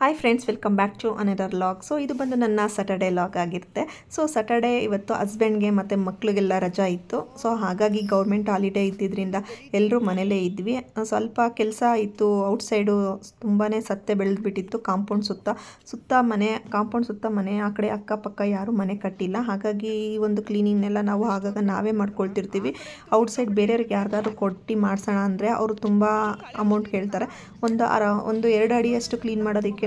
Hi friends welcome back to another vlog so ಇದು ಬಂದು ನನ್ನ ಸ್ಯಾಟರ್ಡೇ ಲಾಗ್ ಆಗಿರುತ್ತೆ. ಸೊ ಸ್ಯಾಟರ್ಡೇ ಇವತ್ತು ಹಸ್ಬೆಂಡ್ಗೆ ಮತ್ತು ಮಕ್ಕಳಿಗೆಲ್ಲ ರಜಾ ಇತ್ತು. ಸೊ ಹಾಗಾಗಿ ಗೌರ್ಮೆಂಟ್ ಹಾಲಿಡೇ ಇದ್ದಿದ್ದರಿಂದ ಎಲ್ಲರೂ ಮನೇಲೇ ಇದ್ವಿ. ಸ್ವಲ್ಪ ಕೆಲಸ ಇತ್ತು ಔಟ್ಸೈಡು ತುಂಬಾ ಸತ್ತೆ ಬೆಳೆದ್ಬಿಟ್ಟಿತ್ತು ಕಾಂಪೌಂಡ್ ಸುತ್ತ. ಸುತ್ತ ಮನೆ ಕಾಂಪೌಂಡ್ ಸುತ್ತ ಮನೆ, ಆ ಕಡೆ ಅಕ್ಕಪಕ್ಕ ಯಾರೂ ಮನೆ ಕಟ್ಟಿಲ್ಲ. ಹಾಗಾಗಿ ಈ ಒಂದು ಕ್ಲೀನಿಂಗ್ನೆಲ್ಲ ನಾವು ಆಗಾಗ ನಾವೇ ಮಾಡ್ಕೊಳ್ತಿರ್ತೀವಿ. ಔಟ್ಸೈಡ್ ಬೇರೆಯವ್ರಿಗೆ ಯಾರ್ದಾದ್ರು ಕೊಟ್ಟು ಮಾಡ್ಸೋಣ ಅಂದರೆ ಅವರು ತುಂಬ ಅಮೌಂಟ್ ಕೇಳ್ತಾರೆ. ಒಂದು ಅರ, ಒಂದು ಎರಡು ಅಡಿಯಷ್ಟು ಕ್ಲೀನ್ ಮಾಡೋದಕ್ಕೆ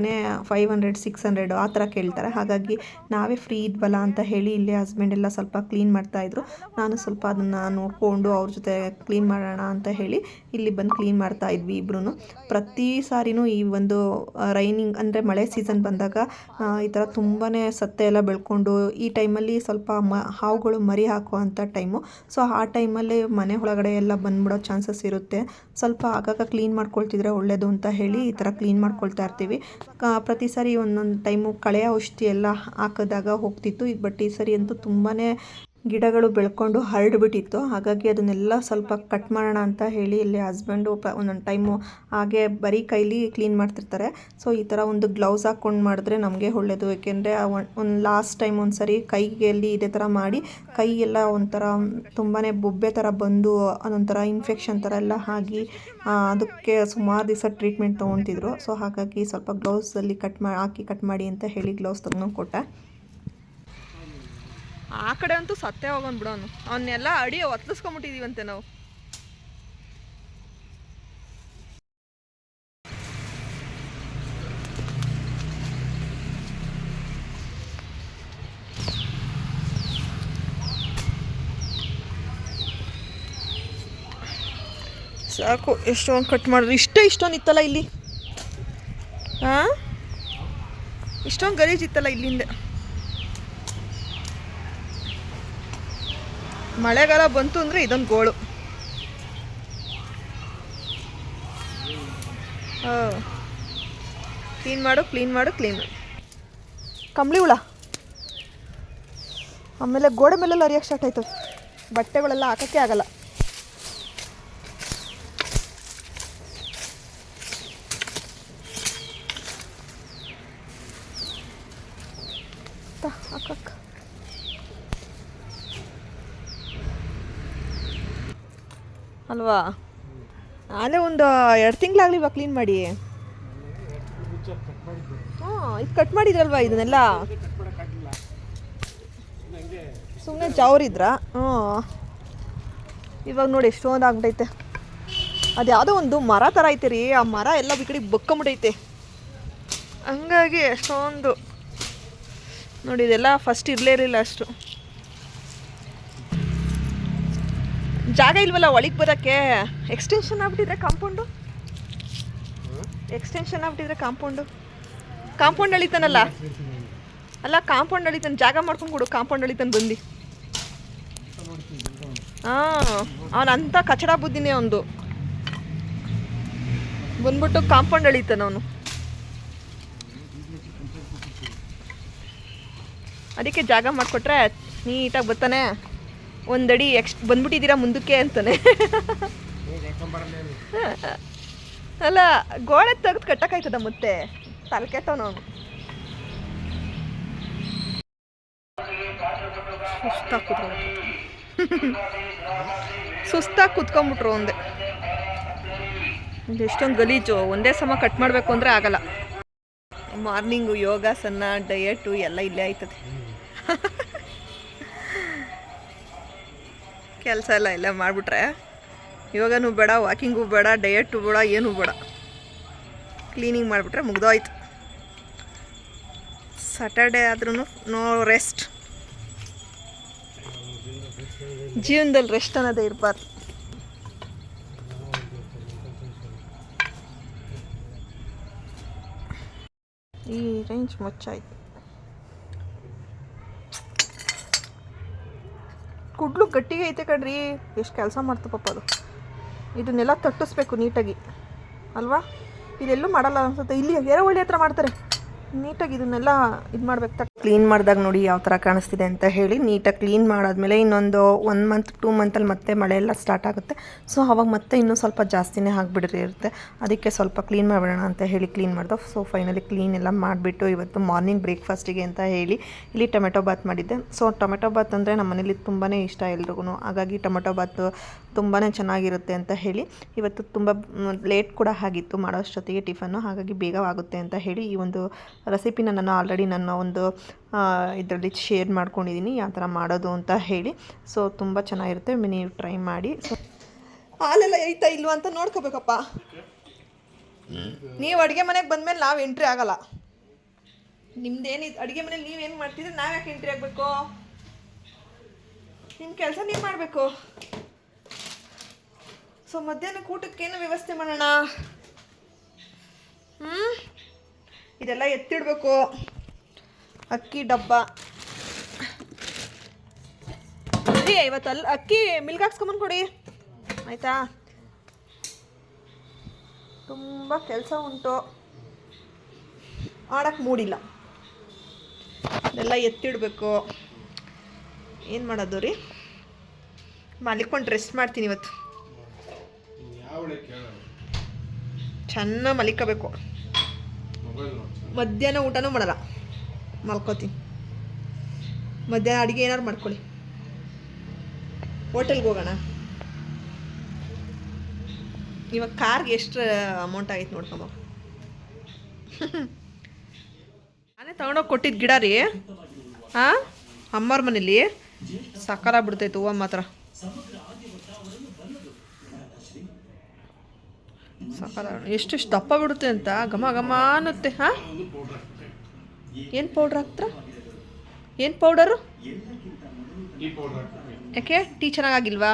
ಫೈವ್ ಹಂಡ್ರೆಡ್ ಸಿಕ್ಸ್ ಹಂಡ್ರೆಡು ಆ ಥರ ಕೇಳ್ತಾರೆ. ಹಾಗಾಗಿ ನಾವೇ ಫ್ರೀ ಇದ್ವಲ್ಲ ಅಂತ ಹೇಳಿ ಇಲ್ಲಿ ಹಸ್ಬೆಂಡ್ ಎಲ್ಲ ಸ್ವಲ್ಪ ಕ್ಲೀನ್ ಮಾಡ್ತಾಯಿದ್ರು ನಾನು ಸ್ವಲ್ಪ ಅದನ್ನು ನೋಡಿಕೊಂಡು ಅವ್ರ ಜೊತೆ ಕ್ಲೀನ್ ಮಾಡೋಣ ಅಂತ ಹೇಳಿ ಇಲ್ಲಿ ಬಂದು ಕ್ಲೀನ್ ಮಾಡ್ತಾ ಇದ್ವಿ ಇಬ್ರು ಪ್ರತಿ ಸಾರಿನೂ ಈ ಒಂದು ರೈನಿಂಗ್ ಅಂದರೆ ಮಳೆ ಸೀಸನ್ ಬಂದಾಗ ಈ ಥರ ತುಂಬಾ ಸತ್ತೆ ಎಲ್ಲ ಬೆಳ್ಕೊಂಡು ಈ ಟೈಮಲ್ಲಿ ಸ್ವಲ್ಪ ಮ, ಹಾವುಗಳು ಮರಿ ಹಾಕುವಂಥ ಟೈಮು ಸೊ ಆ ಟೈಮಲ್ಲಿ ಮನೆ ಒಳಗಡೆ ಎಲ್ಲ ಬಂದ್ಬಿಡೋ ಚಾನ್ಸಸ್ ಇರುತ್ತೆ. ಸ್ವಲ್ಪ ಆಗಾಗ ಕ್ಲೀನ್ ಮಾಡ್ಕೊಳ್ತಿದ್ರೆ ಒಳ್ಳೆಯದು ಅಂತ ಹೇಳಿ ಈ ಥರ ಕ್ಲೀನ್ ಮಾಡ್ಕೊಳ್ತಾ ಇರ್ತೀವಿ. ಪ್ರತಿ ಸಾರಿ ಒಂದೊಂದು ಟೈಮು ಕಳೆ ಔಷಧಿ ಎಲ್ಲ ಹಾಕಿದಾಗ ಹೋಗ್ತಿತ್ತು. ಈಗ ಬಟ್ ಈ ಸಾರಿ ಅಂತೂ ತುಂಬಾ ಗಿಡಗಳು ಬೆಳ್ಕೊಂಡು ಹರಡ್ಬಿಟ್ಟಿತ್ತು. ಹಾಗಾಗಿ ಅದನ್ನೆಲ್ಲ ಸ್ವಲ್ಪ ಕಟ್ ಮಾಡೋಣ ಅಂತ ಹೇಳಿ ಇಲ್ಲಿ ಹಸ್ಬೆಂಡು ಪ ಒಂದೊಂದು ಟೈಮು ಹಾಗೆ ಬರೀ ಕೈಲಿ ಕ್ಲೀನ್ ಮಾಡ್ತಿರ್ತಾರೆ. ಸೊ ಈ ಥರ ಒಂದು ಗ್ಲೌಸ್ ಹಾಕ್ಕೊಂಡು ಮಾಡಿದ್ರೆ ನಮಗೆ ಒಳ್ಳೆಯದು ಏಕೆಂದರೆ ಒಂದು ಲಾಸ್ಟ್ ಟೈಮ್ ಒಂದು ಸರಿ ಕೈಯಲ್ಲಿ ಇದೇ ಥರ ಮಾಡಿ ಕೈ ಎಲ್ಲ ಒಂಥರ ತುಂಬಾ ಬೊಬ್ಬೆ ಥರ ಬಂದು ಅದೊಂಥರ ಇನ್ಫೆಕ್ಷನ್ ಥರ ಎಲ್ಲ ಆಗಿ ಅದಕ್ಕೆ ಸುಮಾರು ದಿವಸ ಟ್ರೀಟ್ಮೆಂಟ್ ತೊಗೊತಿದ್ರು. ಸೊ ಹಾಗಾಗಿ ಸ್ವಲ್ಪ ಗ್ಲೌಸಲ್ಲಿ ಕಟ್ ಮಾ, ಹಾಕಿ ಕಟ್ ಮಾಡಿ ಅಂತ ಹೇಳಿ ಗ್ಲೌಸ್ ತಂದು ಕೊಟ್ಟೆ. ಆ ಕಡೆ ಅಂತೂ ಸತ್ತೇ ಹೋಗೋನ್ ಬಿಡೋನು ಅವನು. ಅವನ್ನೆಲ್ಲ ಅಡಿ ಒತ್ತಿಸ್ಕೊಂಬಿಟ್ಟಿದೀವಂತೆ ನಾವು. ಸಾಕು, ಎಷ್ಟೊಂದು ಕಟ್ ಮಾಡಿದ್ರು. ಇಷ್ಟೇ ಇಷ್ಟೊಂದು ಇತ್ತಲ್ಲ ಇಲ್ಲಿ? ಹಾಂ? ಇಷ್ಟೊಂದು ಗಲೀಜ್ ಇತ್ತಲ್ಲ ಇಲ್ಲಿಂದ. ಮಳೆಗಾಲ ಬಂತು ಅಂದರೆ ಇದೊಂದು ಗೋಳು. ಕ್ಲೀನ್ ಮಾಡು ಕ್ಲೀನ್ ಮಾಡು ಕ್ಲೀನ್ ಕಂಬಳಿ ಹುಳ. ಆಮೇಲೆ ಗೋಡೆ ಮೇಲೆಲ್ಲ ಅರಿಯಕ್ಕೆ ಸ್ಟಾರ್ಟ್ ಆಯ್ತು. ಬಟ್ಟೆಗಳೆಲ್ಲ ಹಾಕೋಕ್ಕೆ ಆಗಲ್ಲ ತ, ಹಾಕಕ್ಕ ಅಲ್ವಾ? ಅಲ್ಲೇ ಒಂದು ಎರಡು ತಿಂಗಳಾಗ್ಲಿವಾ ಕ್ಲೀನ್ ಮಾಡಿ. ಹಾಂ, ಇದು ಕಟ್ ಮಾಡಿದ್ರಲ್ವಾ ಇದನ್ನೆಲ್ಲ? ಸುಮ್ಮನೆ ಜವರಿದ್ರ? ಹ್ಞೂ ಇವಾಗ ನೋಡಿ ಎಷ್ಟೊಂದು ಆಗ್ಬಿಟ್ಟೈತೆ ಅದು ಯಾವುದೋ ಒಂದು ಮರ ಥರ ಐತೆ ರೀ. ಆ ಮರ ಎಲ್ಲ ಈ ಕಡೆ ಬಕ್ಕೊಂಬಿಟ್ಟೈತೆ ಹಂಗಾಗಿ ಎಷ್ಟೊಂದು. ನೋಡಿ, ಇದೆಲ್ಲ ಫಸ್ಟ್ ಇರಲೇ ಇರಲಿಲ್ಲ ಅಷ್ಟು. ಜಾಗ ಇಲ್ವಲ್ಲ, ಒಳಗೆ ಬರೋಕ್ಕೆ ಎಕ್ಸ್ಟೆನ್ಷನ್ ಆಗ್ಬಿಟ್ಟಿದ್ರೆ ಕಾಂಪೌಂಡು ಎಕ್ಸ್ಟೆನ್ಷನ್ ಆಗ್ಬಿಟ್ಟಿದ್ರೆ ಕಾಂಪೌಂಡು ಕಾಂಪೌಂಡ್ ಅಳಿತಾನಲ್ಲ? ಅಲ್ಲ ಕಾಂಪೌಂಡ್ ಅಳಿತಾನೆ, ಜಾಗ ಮಾಡ್ಕೊಂಡು ಕೊಡು ಕಾಂಪೌಂಡ್ ಅಳಿತಾನೆ ಬಂದು. ಹಾಂ ಅವನಂತ ಕಚಡ ಬುದ್ಧಿನೇ ಒಂದು ಬಂದ್ಬಿಟ್ಟು ಕಾಂಪೌಂಡ್ ಅಳಿತಾನೆ ಅವನು. ಅದಕ್ಕೆ ಜಾಗ ಮಾಡಿಕೊಟ್ರೆ ನೀಟಾಗಿ ಬರ್ತಾನೆ. ಒಂದಡಿ ಎಕ್ಸ್ ಬಂದ್ಬಿಟ್ಟಿದ್ದೀರಾ ಮುಂದಕ್ಕೆ ಅಂತಾನೆ. ಅಲ್ಲ, ಗೋಡೆ ತೆಗೆದು ಕಟ್ಟಕ್ಕಾಯ್ತದ ಮತ್ತೆ? ತಲೆಕೆಟ್ಟವನು ಸುಸ್ತಾಗಿ ಸುಸ್ತಾಗಿ ಕುತ್ಕೊಂಡ್ಬಿಟ್ರು. ಒಂದೇ. ಎಷ್ಟೊಂದು ಗಲೀಜು, ಒಂದೇ ಸಮ ಕಟ್ ಮಾಡಬೇಕು ಅಂದರೆ ಆಗಲ್ಲ. ಮಾರ್ನಿಂಗು ಯೋಗಾಸನ ಡಯಟು ಎಲ್ಲ ಇಲ್ಲೇ ಆಯ್ತದೆ. ಕೆಲಸ ಎಲ್ಲ ಇಲ್ಲ ಮಾಡಿಬಿಟ್ರೆ. ಯೋಗನೂ ಬೇಡ ವಾಕಿಂಗು ಬೇಡ ಡಯಟು ಬೇಡ, ಏನೂ ಬೇಡ. ಕ್ಲೀನಿಂಗ್ ಮಾಡಿಬಿಟ್ರೆ ಮುಗ್ದೋಯ್ತು. ಸಾಟರ್ಡೆ ಆದ್ರೂ ನೋ ರೆಸ್ಟ್ ಜೀವನದಲ್ಲಿ ರೆಸ್ಟ್ ಅನ್ನೋದೇ ಇರಬಾರ್ದು. ಈ ರೇಂಜ್ ಮುಚ್ಚಾಯ್ತು. ಕುಡ್ಲು ಗಟ್ಟಿಗೆ ಐತೆ ಕಣ್ರಿ. ಎಷ್ಟು ಕೆಲಸ ಮಾಡ್ತು ಪಾಪ ಅದು. ಇದನ್ನೆಲ್ಲ ತಟ್ಟಿಸ್ಬೇಕು ನೀಟಾಗಿ. ಅಲ್ವಾ? ಇದೆಲ್ಲೂ ಮಾಡಲ್ಲ ಅನ್ಸುತ್ತೆ. ಇಲ್ಲಿ ಎರೆಹುಳಿ ಹತ್ರ ಮಾಡ್ತಾರೆ. ನೀಟಾಗಿ ಇದನ್ನೆಲ್ಲ ಇದು ಮಾಡ್ಬೇಕು ಕ್ಲೀನ್ ಮಾಡಿದಾಗ ನೋಡಿ ಯಾವ ಥರ ಕಾಣಿಸ್ತಿದೆ ಅಂತ ಹೇಳಿ ನೀಟಾಗಿ ಕ್ಲೀನ್ ಮಾಡಾದಮೇಲೆ ಇನ್ನೊಂದು ಒನ್ ಮಂತ್ ಟೂ ಮಂತಲ್ಲಿ ಮತ್ತೆ ಮಳೆ ಎಲ್ಲ ಸ್ಟಾರ್ಟ್ ಆಗುತ್ತೆ. ಸೊ ಅವಾಗ ಮತ್ತೆ ಇನ್ನೂ ಸ್ವಲ್ಪ ಜಾಸ್ತಿನೇ ಇರುತ್ತೆ. ಅದಕ್ಕೆ ಸ್ವಲ್ಪ ಕ್ಲೀನ್ ಮಾಡಿಬಿಡೋಣ ಅಂತ ಹೇಳಿ ಕ್ಲೀನ್ ಮಾಡ್ದೆ. ಸೊ ಫೈನಲಿ ಕ್ಲೀನ್ ಎಲ್ಲ ಮಾಡಿಬಿಟ್ಟು ಇವತ್ತು ಮಾರ್ನಿಂಗ್ ಬ್ರೇಕ್ಫಾಸ್ಟಿಗೆ ಅಂತ ಹೇಳಿ ಇಲ್ಲಿ ಟೊಮೆಟೊ ಬಾತ್ ಮಾಡಿದ್ದೆ. ಸೊ ಟೊಮೆಟೊ ಬಾತ್ ಅಂದರೆ ನಮ್ಮ ಮನೇಲಿ ತುಂಬಾ ಇಷ್ಟ ಎಲ್ರಿಗೂ ಹಾಗಾಗಿ ಟೊಮೆಟೊ ಬಾತ್ ತುಂಬಾ ಚೆನ್ನಾಗಿರುತ್ತೆ ಅಂತ ಹೇಳಿ ಇವತ್ತು ತುಂಬ ಲೇಟ್ ಕೂಡ ಆಗಿತ್ತು ಮಾಡೋಷ್ಟೊತ್ತಿಗೆ ಟಿಫನ್ನು ಹಾಗಾಗಿ ಬೇಗ ಆಗುತ್ತೆ ಅಂತ ಹೇಳಿ ಈ ಒಂದು ರೆಸಿಪಿನ ನಾನು ಆಲ್ರೆಡಿ ನನ್ನ ಒಂದು ಇದರಲ್ಲಿ ಶೇರ್ ಮಾಡ್ಕೊಂಡಿದ್ದೀನಿ ಯಾವ ಥರ ಮಾಡೋದು ಅಂತ ಹೇಳಿ. ಸೊ ತುಂಬ ಚೆನ್ನಾಗಿರುತ್ತೆ ನೀವು ಟ್ರೈ ಮಾಡಿ. ಸೊ ಹಾಲೆಲ್ಲ ಐತಾ ಇಲ್ವಾ ಅಂತ ನೋಡ್ಕೋಬೇಕಪ್ಪ. ನೀವು ಅಡುಗೆ ಮನೆಗೆ ಬಂದಮೇಲೆ ನಾವು ಎಂಟ್ರಿ ಆಗಲ್ಲ. ನಿಮ್ದೇನು ಅಡುಗೆ ಮನೇಲಿ ನೀವೇನು ಮಾಡ್ತಿದ್ರೆ, ನಾವು ಯಾಕೆ ಎಂಟ್ರಿ ಆಗಬೇಕು? ನಿಮ್ಮ ಕೆಲಸ ನೀವು ಮಾಡಬೇಕು. ಸೊ ಮಧ್ಯಾಹ್ನ ಊಟಕ್ಕೇನು ವ್ಯವಸ್ಥೆ ಮಾಡೋಣ? ಹ್ಞೂ ಇದೆಲ್ಲ ಎತ್ತಿಡಬೇಕು. ಅಕ್ಕಿ ಡಬ್ಬ. ರೀ ಇವತ್ತು ಅಲ್ಲಿ ಅಕ್ಕಿ ಮಿಲ್ಕ್ ಹಾಕ್ಸ್ಕೊಂಬಂದು ಕೊಡಿ. ಆಯಿತಾ? ತುಂಬ ಕೆಲಸ ಉಂಟು. ಆಡಕ್ಕೆ ಮೂಡಿಲ್ಲ. ಎಲ್ಲ ಎತ್ತಿಡಬೇಕು. ಏನು ಮಾಡೋದು ರೀ? ಮಲಿಕೊಂಡು ರೆಸ್ಟ್ ಮಾಡ್ತೀನಿ ಇವತ್ತು. ಚೆನ್ನಾಗಿ ಮಲಿಕೋಬೇಕು. ಮಧ್ಯಾಹ್ನ ಊಟನೂ ಮಾಡಲ್ಲ. ಮಲ್ಕೋತೀನಿ. ಮಧ್ಯಾಹ್ನ ಅಡುಗೆ ಏನಾದ್ರು ಮಾಡ್ಕೊಳ್ಳಿ. ಹೋಟೆಲ್ಗೆ ಹೋಗೋಣ. ಇವಾಗ ಕಾರ್ಗೆ ಎಷ್ಟು ಅಮೌಂಟ್ ಆಗೈತೆ ನೋಡ್ಕೊಂಬ ನಾನೇ ತಗೊಂಡೋಗಿ ಕೊಟ್ಟಿದ್ದು ಗಿಡ ರೀ. ಹಾಂ? ಅಮ್ಮವ್ರ ಮನೇಲಿ. ಸಕ್ಕರ ಬಿಡ್ತೈತೆ ಹೂವು ಮಾತ್ರ. ಸಕ್ಕರ ಎಷ್ಟೆಷ್ಟು ದಪ್ಪ ಬಿಡುತ್ತೆ ಅಂತ ಘಮ ಘಮ ಅನ್ನುತ್ತೆ, ಹಾಂ? ಏನು ಪೌಡ್ರ್ ಹಾಕ್ತಾರ? ಏನು ಪೌಡರು ಯಾಕೆ? ಟೀ ಚೆನ್ನಾಗಾಗಿಲ್ವಾ?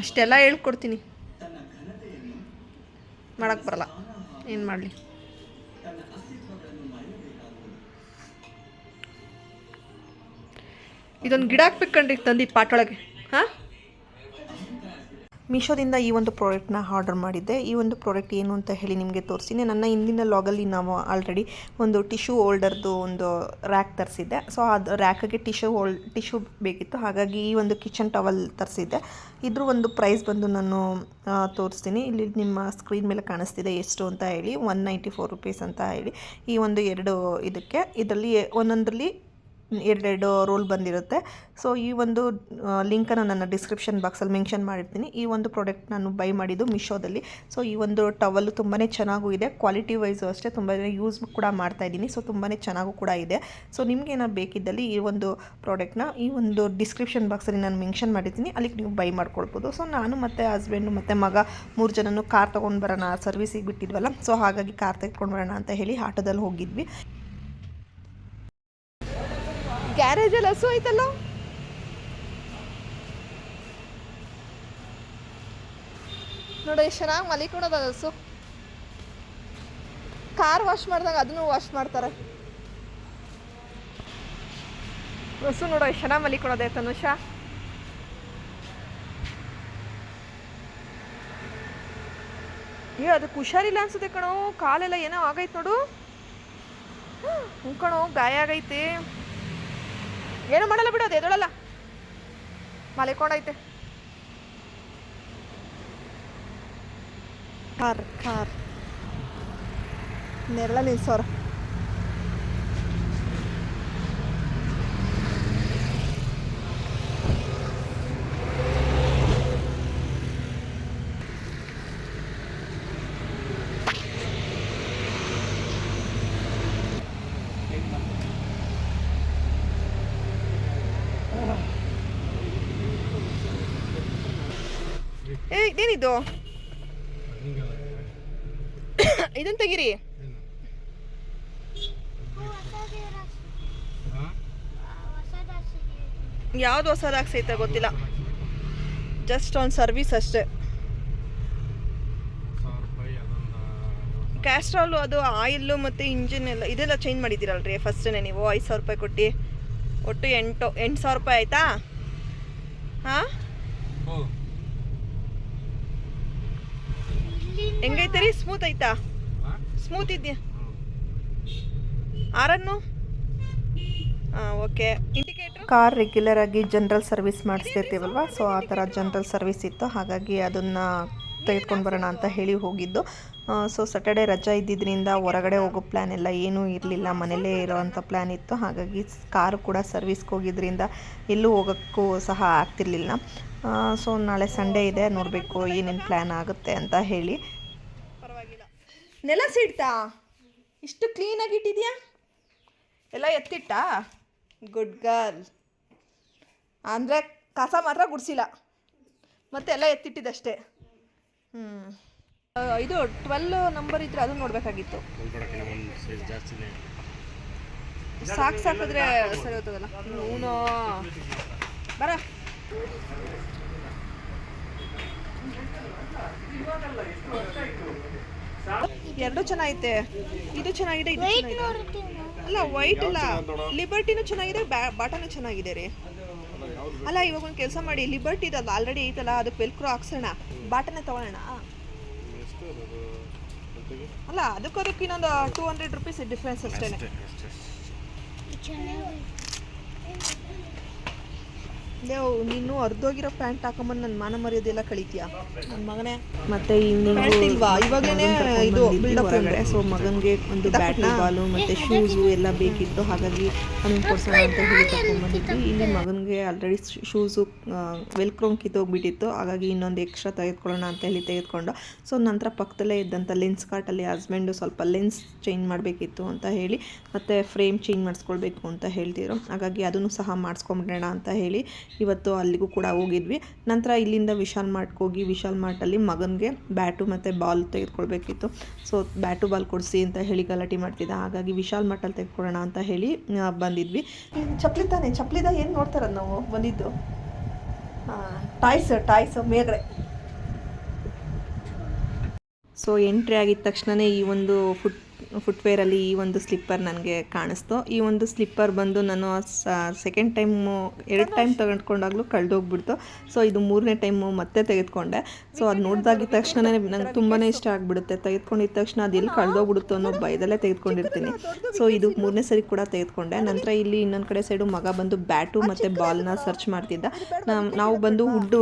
ಅಷ್ಟೆಲ್ಲ ಹೇಳ್ಕೊಡ್ತೀನಿ. ಮಾಡಕ್ಕೆ ಬರಲ್ಲ. ಏನು ಮಾಡಲಿ? ಇದೊಂದು ಗಿಡ ಹಾಕ್ಬೇಕು ತಂದಿ ಪಾಟೊಳಗೆ. ಹಾಂ? ಮೀಶೋದಿಂದ ಈ ಒಂದು ಪ್ರಾಡಕ್ಟ್ನ ಆರ್ಡರ್ ಮಾಡಿದ್ದೆ. ಈ ಒಂದು ಪ್ರಾಡಕ್ಟ್ ಏನು ಅಂತ ಹೇಳಿ ನಿಮಗೆ ತೋರಿಸ್ತೀನಿ ನನ್ನ ಹಿಂದಿನ ಲಾಗಲ್ಲಿ ನಾವು ಆಲ್ರೆಡಿ ಒಂದು ಟಿಶ್ಯೂ ಹೋಲ್ಡರ್ದು ಒಂದು ರ್ಯಾಕ್ ತರಿಸಿದ್ದೆ. ಸೊ ಅದು ರ್ಯಾಕಿಗೆ ಟಿಶ್ಯೂ ಹೋಲ್, ಟಿಶ್ಯೂ ಬೇಕಿತ್ತು. ಹಾಗಾಗಿ ಈ ಒಂದು ಕಿಚನ್ ಟವಲ್ ತರಿಸಿದ್ದೆ. ಇದ್ರ ಒಂದು ಪ್ರೈಸ್ ಬಂದು ನಾನು ತೋರಿಸ್ತೀನಿ ಇಲ್ಲಿ ನಿಮ್ಮ ಸ್ಕ್ರೀನ್ ಮೇಲೆ ಕಾಣಿಸ್ತಿದೆ ಎಷ್ಟು ಅಂತ ಹೇಳಿ. ಒನ್ ನೈಂಟಿ ಫೋರ್ ರುಪೀಸ್ ಅಂತ ಹೇಳಿ. ಈ ಒಂದು ಎರಡು ಇದಕ್ಕೆ. ಇದರಲ್ಲಿ ಒಂದೊಂದರಲ್ಲಿ ಎರಡೆರಡು ರೋಲ್ ಬಂದಿರುತ್ತೆ. ಸೊ ಈ ಒಂದು ಲಿಂಕನ್ನು ನನ್ನ ಡಿಸ್ಕ್ರಿಪ್ಷನ್ ಬಾಕ್ಸಲ್ಲಿ ಮೆನ್ಷನ್ ಮಾಡಿರ್ತೀನಿ. ಈ ಒಂದು ಪ್ರಾಡಕ್ಟ್ ನಾನು ಬೈ ಮಾಡಿದ್ದು ಮಿಶೋದಲ್ಲಿ ಸೊ ಈ ಒಂದು ಟವಲ್ಲು ತುಂಬಾ ಚೆನ್ನಾಗೂ ಇದೆ. ಕ್ವಾಲಿಟಿ ವೈಸು ಅಷ್ಟೇ ತುಂಬ ಯೂಸ್ ಕೂಡ ಮಾಡ್ತಾ ಇದ್ದೀನಿ. ಸೊ ತುಂಬಾ ಚೆನ್ನಾಗೂ ಕೂಡ ಇದೆ. ಸೊ ನಿಮ್ಗೆ ಏನಾದ್ರು ಬೇಕಿದ್ದಲ್ಲಿ ಈ ಒಂದು ಪ್ರಾಡಕ್ಟ್ನ ಈ ಒಂದು ಡಿಸ್ಕ್ರಿಪ್ಷನ್ ಬಾಕ್ಸಲ್ಲಿ ನಾನು ಮೆನ್ಷನ್ ಮಾಡಿರ್ತೀನಿ. ಅಲ್ಲಿಗೆ ನೀವು ಬೈ ಮಾಡ್ಕೊಳ್ಬೋದು. ಸೊ ನಾನು ಮತ್ತು ಹಸ್ಬೆಂಡು ಮತ್ತು ಮಗ ಮೂರು ಜನನು ಕಾರ್ ತೊಗೊಂಡು ಬರೋಣ ಸರ್ವಿಸಿಗೆ ಬಿಟ್ಟಿದ್ವಲ್ಲ. ಸೊ ಹಾಗಾಗಿ ಕಾರ್ ತೆಗೆದುಕೊಂಡು ಬರೋಣ ಅಂತ ಹೇಳಿ ಆಟೋದಲ್ಲಿ ಹೋಗಿದ್ವಿ. ಗ್ಯಾರೇಜಲ್ಲಿ ಹಸು ಐತಲ್ಲ? ನೋಡು ಚೆನ್ನಾಗಿ ಮಲಿಕೊಂಡದ ಹಸು. ಕಾರ್ ವಾಶ್ ಮಾಡಿದಾಗ ಅದನ್ನು ವಾಶ್ ಮಾಡ್ತಾರೆ. ಹಸು ನೋಡೋ, ಎಷ್ಟು ಚೆನ್ನಾಗಿ ಮಲಿಕೊಳೋದೆ ತನುಷ ಏ, ಅದಕ್ಕೆ ಹುಷಾರಿಲ್ಲ ಅನ್ಸುತ್ತೆ ಕಣೋ, ಕಾಲೆಲ್ಲ ಏನೋ ಆಗೈತೆ ನೋಡು. ಕಣೋ, ಗಾಯ ಆಗೈತೆ. ಏನು ಮಾಡಲ್ಲ ಬಿಡು ಅದು ಎದೊಳಲ್ಲ. ಮಲಿಕೊಂಡೈತೆ ಕಾರ್ ಕಾರ್ ನೆರಳ ನಿಲ್ಸೋರ. ಇದೇನಿದು ಇದನ್ನ ತೆಗಿರಿ. ಯಾವ್ದು ಹೊಸದಾಗಿ ಸಹಿತ ಗೊತ್ತಿಲ್ಲ. ಜಸ್ಟ್ ಒಂದು ಸರ್ವಿಸ್ ಅಷ್ಟೇ. ಕ್ಯಾಸ್ಟ್ರಾಲು ಅದು ಆಯಿಲ್ಲು ಮತ್ತು ಇಂಜಿನ್ ಎಲ್ಲ ಇದೆಲ್ಲ ಚೇಂಜ್ ಮಾಡಿದ್ದೀರಲ್ರಿ ಫಸ್ಟೇ ನೀವು ಐದು ಸಾವಿರ ರೂಪಾಯಿ ಕೊಟ್ಟು. ಒಟ್ಟು ಎಂಟು ಎಂಟು ಸಾವಿರ ರೂಪಾಯಿ ಆಯಿತಾ? ಹಾಂ? ಹೆಂಗೈತೆ ರೀ? ಸ್ಮೂತ್ ಐತಾ? ಸ್ಮೂತ್ ಇದೆಯಾ? ಆರನ್ನು? ಓಕೆ ಇಂಡಿಕೇಟರ್ ಕಾರ್ ರೆಗ್ಯುಲರ್ ಆಗಿ ಜನರಲ್ ಸರ್ವಿಸ್ ಮಾಡಿಸ್ತಿರ್ತೀವಲ್ವ? ಸೊ ಆ ಥರ ಜನರಲ್ ಸರ್ವಿಸ್ ಇತ್ತು. ಹಾಗಾಗಿ ಅದನ್ನು ತೆಗೆದುಕೊಂಡು ಬರೋಣ ಅಂತ ಹೇಳಿ ಹೋಗಿದ್ದು. ಸೊ ಸ್ಯಾಟರ್ಡೆ ರಜಾ ಇದ್ದಿದ್ದರಿಂದ ಹೊರಗಡೆ ಹೋಗೋ ಪ್ಲ್ಯಾನ್ ಎಲ್ಲ ಏನೂ ಇರಲಿಲ್ಲ. ಮನೇಲೇ ಇರೋವಂಥ ಪ್ಲ್ಯಾನ್ ಇತ್ತು. ಹಾಗಾಗಿ ಕಾರು ಕೂಡ ಸರ್ವಿಸ್ಗೆ ಹೋಗಿದ್ದರಿಂದ ಎಲ್ಲೂ ಹೋಗೋಕ್ಕೂ ಸಹ ಆಗ್ತಿರ್ಲಿಲ್ಲ. ಸೊ ನಾಳೆ ಸಂಡೇ ಇದೆ. ನೋಡಬೇಕು ಏನೇನು ಪ್ಲ್ಯಾನ್ ಆಗುತ್ತೆ ಅಂತ ಹೇಳಿ. ನೆಲ ಸಿಡ್ತಾ? ಇಷ್ಟು ಕ್ಲೀನಾಗಿ ಇಟ್ಟಿದ್ಯಾ? ಎಲ್ಲ ಎತ್ತಿಟ್ಟಾ? ಗುಡ್ ಗರ್ಲ್ ಅಂದರೆ ಕಸ ಮಾತ್ರ ಗುಡಿಸಿಲ್ಲ. ಮತ್ತೆ ಎಲ್ಲ ಎತ್ತಿಟ್ಟಿದ್ದಷ್ಟೇ. ಹ್ಞೂ ಇದು ಟ್ವೆಲ್ ನಂಬರ್ ಇದ್ರೆ ಅದು ನೋಡಬೇಕಾಗಿತ್ತು. ಸಾಕು ಸಾಕಿದ್ರೆ ಸರಿ ಹೋಗ್ತದಲ್ಲ? ಹೂನೋ ಬರ. ಎರಡು ಚೆನ್ನಾಗೈತೆ. ಇದು ಚೆನ್ನಾಗಿದೆ ಇದು ಚೆನ್ನಾಗಿದೆ. ಅಲ್ಲ ವೈಟ್ ಇಲ್ಲ. ಲಿಬರ್ಟಿನೂ ಚೆನ್ನಾಗಿದೆ ಬಾಟನು ಚೆನ್ನಾಗಿದೆ ರೀ. ಅಲ್ಲ ಇವಾಗ ಒಂದು ಕೆಲಸ ಮಾಡಿ ಲಿಬರ್ಟಿ ಇದಲ್ಲ ಆಲ್ರೆಡಿ ಐತಲ್ಲ ಅದಕ್ಕೆ ಪೆಲ್ಕ್ರೋ ಹಾಕ್ಸೋಣ. ಬಾಟನೇ ತಗೊಳ್ಳೋಣ. ಅದು ಅಲ್ಲ ಅದಕ್ಕೂ ಅದಕ್ಕೆ ಇನ್ನೊಂದು ಟೂ ಹಂಡ್ರೆಡ್ ರುಪೀಸ್ ಡಿಫ್ರೆನ್ಸ್ ಅಷ್ಟೇ ದೇವ್ ನೀನು ಅರ್ಧೋಗಿರೋ ಪ್ಯಾಂಟ್ ಹಾಕೊಂಬಂದು ನನ್ನ ಮಾನ ಮರ್ಯಾದೆಲ್ಲ ಕಳಿತೀಯ? ನನ್ನ ಮಗನೇ. ಮತ್ತೆ ಇಲ್ವಾ? ಇವಾಗ್ಲೇನೆ ಇದು ಹೊರಗಡೆ. ಸೊ ಮಗನಿಗೆ ಒಂದು ಬ್ಯಾಟ್ ಬಾಲು ಮತ್ತೆ ಶೂಸು ಎಲ್ಲ ಬೇಕಿತ್ತು. ಹಾಗಾಗಿ ನನಗೆ ಕೊಡ್ಸೋಣ ಅಂತ ಹೇಳಿ ತಗೊಂಡ್ಬಂದಿದ್ವಿ ಇಲ್ಲಿ ಮಗನಿಗೆ ಆಲ್ರೆಡಿ ಶೂಸು ವೆಲ್ಕ್ರೋಮ್ ಕಿತ್ತೋಗ್ಬಿಟ್ಟಿತ್ತು ಹಾಗಾಗಿ ಇನ್ನೊಂದು ಎಕ್ಸ್ಟ್ರಾ ತೆಗೆದುಕೊಳ್ಳೋಣ ಅಂತ ಹೇಳಿ ತೆಗೆದುಕೊಂಡು. ಸೊ ನಂತರ ಪಕ್ಕದಲ್ಲೇ ಇದ್ದಂಥ ಲೆನ್ಸ್ ಕಾರ್ಟಲ್ಲಿ ಹಸ್ಬೆಂಡು ಸ್ವಲ್ಪ ಲೆನ್ಸ್ ಚೇಂಜ್ ಮಾಡಬೇಕಿತ್ತು ಅಂತ ಹೇಳಿ ಮತ್ತು ಫ್ರೇಮ್ ಚೇಂಜ್ ಮಾಡಿಸ್ಕೊಳ್ಬೇಕು ಅಂತ ಹೇಳ್ತಿದ್ರು. ಹಾಗಾಗಿ ಅದನ್ನು ಸಹ ಮಾಡಿಸ್ಕೊಂಬಿಡೋಣ ಅಂತ ಹೇಳಿ ಇವತ್ತು ಅಲ್ಲಿಗೂ ಕೂಡ ಹೋಗಿದ್ವಿ. ನಂತರ ಇಲ್ಲಿಂದ ವಿಶಾಲ್ ಮಾರ್ಟ್ಗೆ ಹೋಗಿ ವಿಶಾಲ್ ಮಾರ್ಟಲ್ಲಿ ಮಗನಿಗೆ ಬ್ಯಾಟು ಮತ್ತು ಬಾಲ್ ತೆಗೆದುಕೊಳ್ಬೇಕಿತ್ತು. ಸೊ, ಬ್ಯಾಟು ಬಾಲ್ ಕೊಡಿಸಿ ಅಂತ ಹೇಳಿ ಗಲಾಟೆ ಮಾಡ್ತಿದ್ದೆ. ಹಾಗಾಗಿ ವಿಶಾಲ್ ಮಾರ್ಟಲ್ಲಿ ತೆಗೆದುಕೊಳ್ಳೋಣ ಅಂತ ಹೇಳಿ ಬಂದಿದ್ವಿ. ಚಪ್ಪಲಿ ತಾನೆ? ಚಪ್ಲಿದ ಏನು ನೋಡ್ತಾರದು ನಾವು ಬಂದಿದ್ದು? ಟಾಯ್ಸ್ ಟಾಯ್ಸ್, ಮೇಲ್ಗಡೆ. ಸೊ, ಎಂಟ್ರಿ ಆಗಿದ ತಕ್ಷಣವೇ ಈ ಒಂದು ಫುಟ್ ಫುಟ್ವೇರಲ್ಲಿ ಈ ಒಂದು ಸ್ಲಿಪ್ಪರ್ ನನಗೆ ಕಾಣಿಸ್ತು. ಈ ಒಂದು ಸ್ಲಿಪ್ಪರ್ ಬಂದು ನಾನು ಸೆಕೆಂಡ್ ಟೈಮು ಎರಡು ಟೈಮ್ ತಗೊಂಡ್ಕೊಂಡಾಗಲೂ ಕಳೆದೋಗ್ಬಿಡ್ತು. ಸೊ ಇದು ಮೂರನೇ ಟೈಮು ಮತ್ತೆ ತೆಗೆದುಕೊಂಡೆ. ಸೊ ಅದು ನೋಡಿದಾಗಿದ್ದ ತಕ್ಷಣವೇ ನಂಗೆ ತುಂಬಾ ಇಷ್ಟ ಆಗಿಬಿಡುತ್ತೆ. ತೆಗೆದುಕೊಂಡಿದ್ದ ತಕ್ಷಣ ಅದು ಎಲ್ಲಿ ಕಳೆದೋಗ್ಬಿಡುತ್ತೋ ಅನ್ನೋ ಭಯದಲ್ಲೇ ತೆಗೆದುಕೊಂಡಿರ್ತೀನಿ. ಸೊ ಇದು ಮೂರನೇ ಸರಿ ಕೂಡ ತೆಗೆದುಕೊಂಡೆ. ನಂತರ ಇಲ್ಲಿ ಇನ್ನೊಂದು ಕಡೆ ಸೈಡು ಮಗ ಬಂದು ಬ್ಯಾಟು ಮತ್ತು ಬಾಲ್ನ ಸರ್ಚ್ ಮಾಡ್ತಿದ್ದ. ನಾವು ಬಂದು ವುಡ್ಡು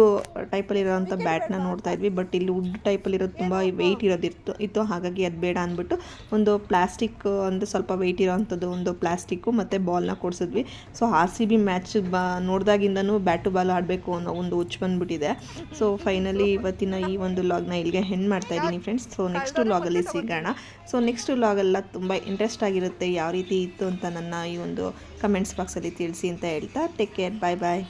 ಟೈಪಲ್ಲಿ ಇರೋವಂಥ ಬ್ಯಾಟ್ನ ನೋಡ್ತಾ ಇದ್ವಿ. ಬಟ್ ಇಲ್ಲಿ ವುಡ್ ಟೈಪಲ್ಲಿರೋದು ತುಂಬ ವೆಯ್ಟ್ ಇರೋದಿತ್ತು ಇತ್ತು. ಹಾಗಾಗಿ ಅದು ಬೇಡ ಅಂದ್ಬಿಟ್ಟು ಒಂದು ಪ್ಲಾಸ್ಟಿಕ್ ಒಂದು ಸ್ವಲ್ಪ ವೆಯ್ಟ್ ಇರೋವಂಥದ್ದು ಒಂದು ಪ್ಲಾಸ್ಟಿಕ್ಕು ಮತ್ತು ಬಾಲ್ನ ಕೊಡಿಸಿದ್ವಿ. So R C B match ಬಾ, ನೋಡ್ದಾಗಿಂದನೂ ಬ್ಯಾಟು ಬಾಲ್ ಆಡಬೇಕು ಅನ್ನೋ ಒಂದು ಹುಚ್ಚು ಬಂದುಬಿಟ್ಟಿದೆ. ಸೊ ಫೈನಲಿ ಇವತ್ತಿನ ಈ ಒಂದು ಲಾಗ್ನ ಇಲ್ಲಿಗೆ ಹೆಣ್ಣು ಮಾಡ್ತಾ ಇದ್ದೀನಿ ಫ್ರೆಂಡ್ಸ್ ಸೊ ನೆಕ್ಸ್ಟ್ ಲಾಗಲ್ಲಿ ಸಿಗೋಣ. ಸೊ ನೆಕ್ಸ್ಟ್ ಲಾಗೆಲ್ಲ ತುಂಬ ಇಂಟ್ರೆಸ್ಟ್ ಆಗಿರುತ್ತೆ, ಯಾವ ರೀತಿ ಇತ್ತು ಅಂತ ನನ್ನ ಈ ಒಂದು ಕಮೆಂಟ್ಸ್ ಬಾಕ್ಸಲ್ಲಿ ತಿಳಿಸಿ ಅಂತ ಹೇಳ್ತಾ ಟೇಕ್ ಕೇರ್ ಬಾಯ್ ಬಾಯ್